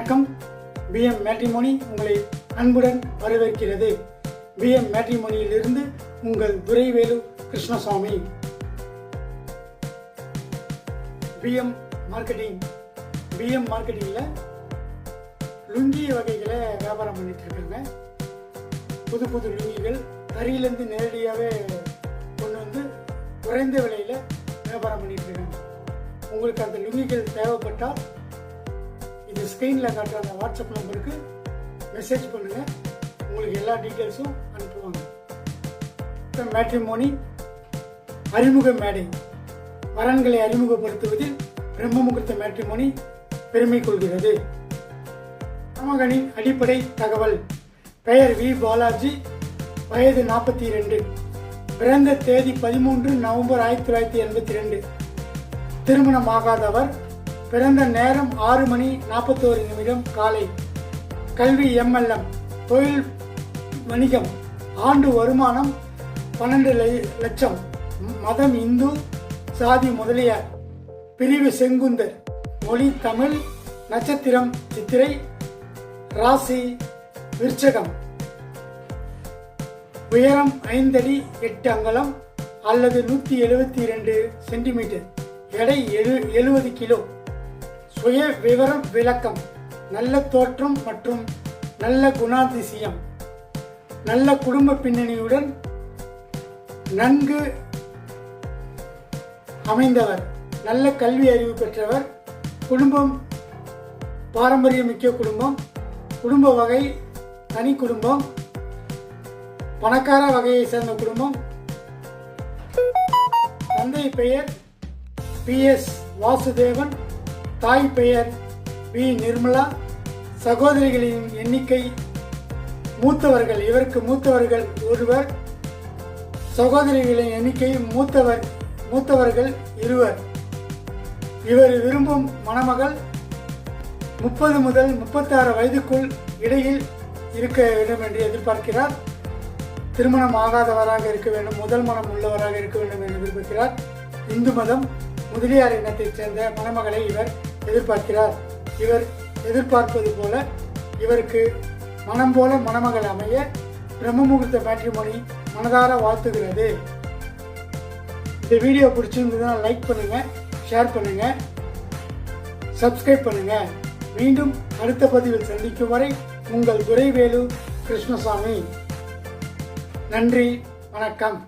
PM matrimony உங்களை அன்புடன் வரவேற்கிறது. பிஎம் மேட்ரிமோனியிலிருந்து உங்கள் Duraivelu Krishnasamy. PM marketing. PM மார்க்கெட்டிங்கில் lungi வகைகளை வியாபாரம் பண்ணிட்டு இருக்காங்க. புது புது லுங்கிகள் தறியிலேருந்து நேரடியாகவே கொண்டு வந்து குறைந்த விலையில் வியாபாரம் பண்ணிட்டு இருக்காங்க. உங்களுக்கு அந்த லுங்கிகள் தேவைப்பட்டால் ஸ்க்ரீனில் காட்டுற அந்த வாட்ஸ்அப் நம்பருக்கு மெசேஜ் பண்ணுங்கள் உங்களுக்கு எல்லா டீட்டெயில்ஸும் அனுப்புவாங்க. இப்போ மேட்ரிமோனி அறிமுக மேடை. வரன்களை அறிமுகப்படுத்துவதில் பிரம்ம முகூர்த்த மேட்ரிமோனி பெருமை கொள்கிறது. மகனின் அடிப்படை தகவல். பெயர் வி. பாலாஜி வயது நாற்பத்தி இரண்டு. பிறந்த தேதி பதிமூன்று நவம்பர் ஆயிரத்தி தொள்ளாயிரத்தி எண்பத்தி ரெண்டு. திருமணமாகாதவர் பிறந்த நேரம் ஆறு மணி நாற்பத்தோரு நிமிடம் காலை. கல்வி எம்எல்எம். தொழில் வணிகம். ஆண்டு வருமானம் பன்னெண்டு லட்சம். மதம் இந்து சாதி முதலியார். பிரிவு செங்குந்தர் மொழி தமிழ் நட்சத்திரம் சித்திரை ராசி விருச்சகம். உயரம் ஐந்தடி எட்டு அங்கலம் அல்லது நூற்றி எழுபத்தி இரண்டு சென்டிமீட்டர். எடை எழு எழுபது கிலோ. சுய விவரம் விளக்கம். நல்ல தோற்றம் மற்றும் நல்ல குணாதிசயம். நல்ல குடும்ப பின்னணியுடன் நன்கு அமைந்தவர். நல்ல கல்வி அறிவு பெற்றவர். குடும்பம் பாரம்பரியமிக்க குடும்பம். குடும்ப வகை தனி குடும்பம். பணக்கார வகையை சேர்ந்த குடும்பம். தந்தை பெயர் பி எஸ் வாசுதேவன். தாய் பெயர் வி. நிர்மலா. சகோதரிகளின் எண்ணிக்கை மூத்தவர்கள் இவருக்கு மூத்தவர்கள் ஒருவர். சகோதரிகளின் எண்ணிக்கை மூத்தவர் மூத்தவர்கள் இருவர். இவர் விரும்பும் மணமகள் முப்பது முதல் முப்பத்தாறு வயதுக்குள் இடையில் இருக்க வேண்டும் என்று எதிர்பார்க்கிறார். திருமணம் ஆகாதவராக இருக்க வேண்டும் முதல் மனம் உள்ளவராக இருக்க வேண்டும் என்று எதிர்பார்க்கிறார். இந்து மதம் முதலியார் இனத்தைச் சேர்ந்த மணமகளை இவர் எதிர்பார்க்கிறார். இவர் எதிர்பார்ப்பது போல இவருக்கு மனம் போல மணமகள் அமைய பிரம்ம முகூர்த்த மேட்ரிமோனி மனதார வாழ்த்துகிறது. இந்த வீடியோ பிடிச்சிருந்ததுன்னா லைக் பண்ணுங்க ஷேர் பண்ணுங்க சப்ஸ்கிரைப் பண்ணுங்க. மீண்டும் அடுத்த பதிவில் சந்திக்கும் வரை உங்கள் துரைவேலு கிருஷ்ணசாமி. நன்றி வணக்கம்.